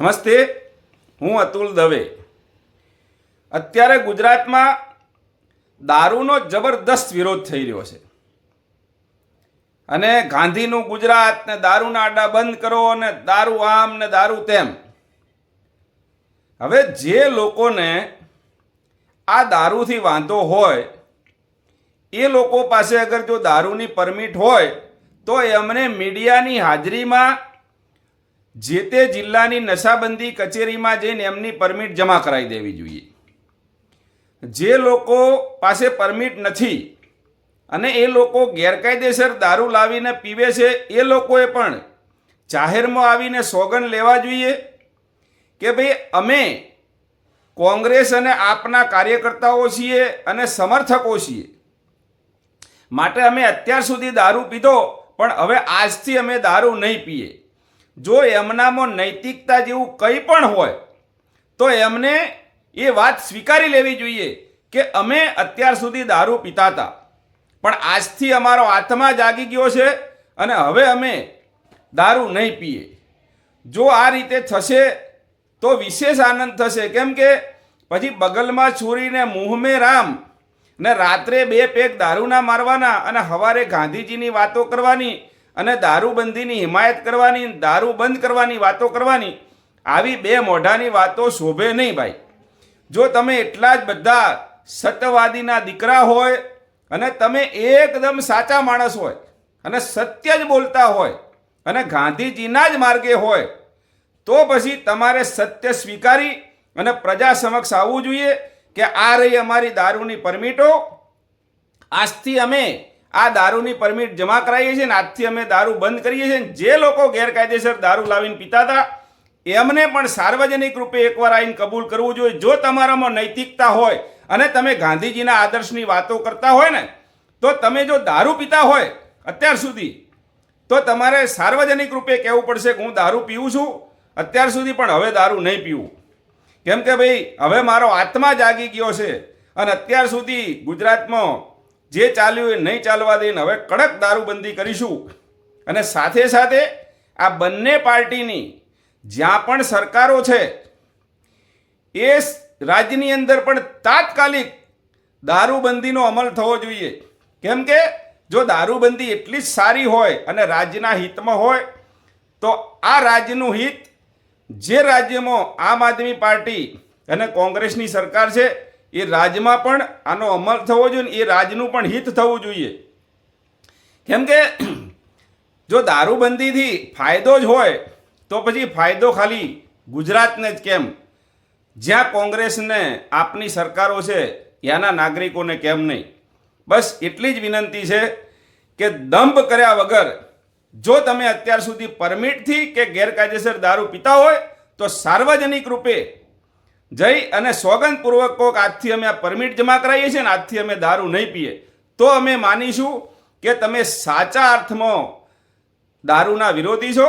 નમસ્તે, હું અતુલ દવે. અત્યારે ગુજરાતમાં દારૂનો જબરદસ્ત વિરોધ થઈ રહ્યો છે. અને ગાંધીનું ગુજરાત ને દારૂના આડા બંધ કરો અને દારૂ આમ ને દારૂ તેમ. હવે જે લોકોને આ દારૂથી વાંધો હોય, એ લોકો પાસે અગર જો દારૂની પરમિટ હોય, તો એમને મીડિયાની હાજરીમાં જે તે જિલ્લાની નશાબંધી કચેરીમાં જઈને એમની પરમિટ જમા કરાવી દેવી જોઈએ. જે લોકો પાસે પરમિટ નથી અને એ લોકો ગેરકાયદેસર દારૂ લાવીને પીવે છે, એ લોકોએ પણ જાહેરમાં આવીને સોગન લેવા જોઈએ કે ભાઈ અમે કોંગ્રેસ અને આપના કાર્યકર્તાઓ છીએ અને સમર્થકો છીએ. માટે અમે અત્યાર સુધી દારૂ પીધો, પણ હવે આજથી અમે દારૂ નહીં પીએ. જો એમનામાં નૈતિકતા જેવું કંઈ પણ હોય, તો એમને એ વાત સ્વીકારી લેવી જોઈએ કે અમે અત્યાર સુધી દારૂ પીતા હતા પણ આજથી અમારો આત્મા જાગી ગયો છે અને હવે અમે દારૂ નહીં પીએ. જો આ રીતે થશે, તો વિશેષ આનંદ થશે. કેમ કે પછી બગલમાં છુરીને મુંહમે રામ ને રાત્રે બે પેક દારૂના મારવાના અને સવારે ગાંધીજીની વાતો કરવાની અને દારૂબંધીની હિમાયત કરવાની દારૂ બંધ કરવાની વાતો કરવાની, આવી બે મોઢાની વાતો શોભે નહીં ભાઈ. જો તમે એટલા જ બધા સત્યવાદીના દીકરા હોય અને તમે એકદમ સાચા માણસ હોય અને સત્ય જ બોલતા હોય અને ગાંધીજીના જ માર્ગે હોય, તો પછી તમારે સત્ય સ્વીકારી અને પ્રજા સમક્ષ આવવું જોઈએ કે આ રહી અમારી દારૂની પરમિટો. આજથી અમે આ દારૂની પરમિટ જમા કરાવીએ છીએ ને આજથી અમે દારૂ બંધ કરીએ છીએ જે લોકો ગેરકાયદેસર દારૂ લાવીને પીતા હતા, એમને પણ સાર્વજનિક રૂપે એકવાર આવીને કબૂલ કરવું જોઈએ. જો તમારામાં નૈતિકતા હોય અને તમે ગાંધીજીના આદર્શની વાતો કરતા હોય ને, તો તમે જો દારૂ પીતા હોય અત્યાર સુધી, તો તમારે સાર્વજનિક રૂપે કહેવું પડશે કે હું દારૂ પીવું છું, અત્યાર સુધી પણ હવે દારૂ નહીં પીવું. કેમ કે ભાઈ, હવે મારો આત્મા જાગી ગયો છે અને અત્યાર સુધી ગુજરાતમાં જે ચાલ્યું એ નહીં ચાલવા દઈને હવે કડક દારૂબંધી કરીશું. અને સાથે સાથે આ બંને પાર્ટીની જ્યાં પણ સરકારો છે, એ રાજ્યની અંદર પણ તાત્કાલિક દારૂબંધીનો અમલ થવો જોઈએ. કેમ કે જો દારૂબંધી એટલી જ સારી હોય અને રાજ્યના હિતમાં હોય, તો આ રાજ્યનું હિત જે રાજ્યમાં આમ આદમી પાર્ટી અને કોંગ્રેસની સરકાર છે એ રાજમાં પણ આનો અમલ થવો જોઈએ ને એ રાજનું પણ હિત થવું જોઈએ. કેમ કે જો દારૂબંધીથી ફાયદો જ હોય, તો પછી ફાયદો ખાલી ગુજરાતને જ કેમ? જ્યાં કોંગ્રેસને, આપની સરકારો છે, ત્યાંના નાગરિકોને કેમ નહીં? બસ એટલી જ વિનંતી છે કે દંભ કર્યા વગર જો તમે અત્યાર સુધી પરમિટથી કે ગેરકાયદેસર દારૂ પીતા હોય, તો સાર્વજનિક રૂપે જઈ અને સોગંદપૂર્વક કોક, આજથી અમે આ પરમિટ જમા કરાવીએ છીએ ને આજથી અમે દારૂ નહીં પીએ. તો અમે માનીશું કે તમે સાચા અર્થમાં દારૂના વિરોધી છો.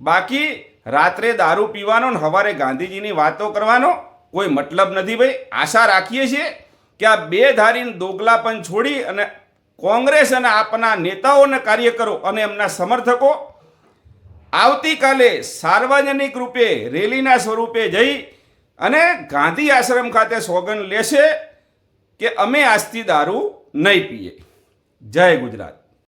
બાકી રાત્રે દારૂ પીવાનો ને સવારે ગાંધીજીની વાતો કરવાનો કોઈ મતલબ નથી ભાઈ. આશા રાખીએ છીએ કે આ બે ધારીને દોગલાપન છોડી અને કોંગ્રેસ અને આપના નેતાઓ કાર્યકરો અને એમના સમર્થકો આવતીકાલે સાર્વજનિક રૂપે રેલીના સ્વરૂપે જઈ અને ગાંધી આશ્રમ ખાતે સોગન લેશે કે અમે આજથી દારૂ નહીં પીએ. જય ગુજરાત.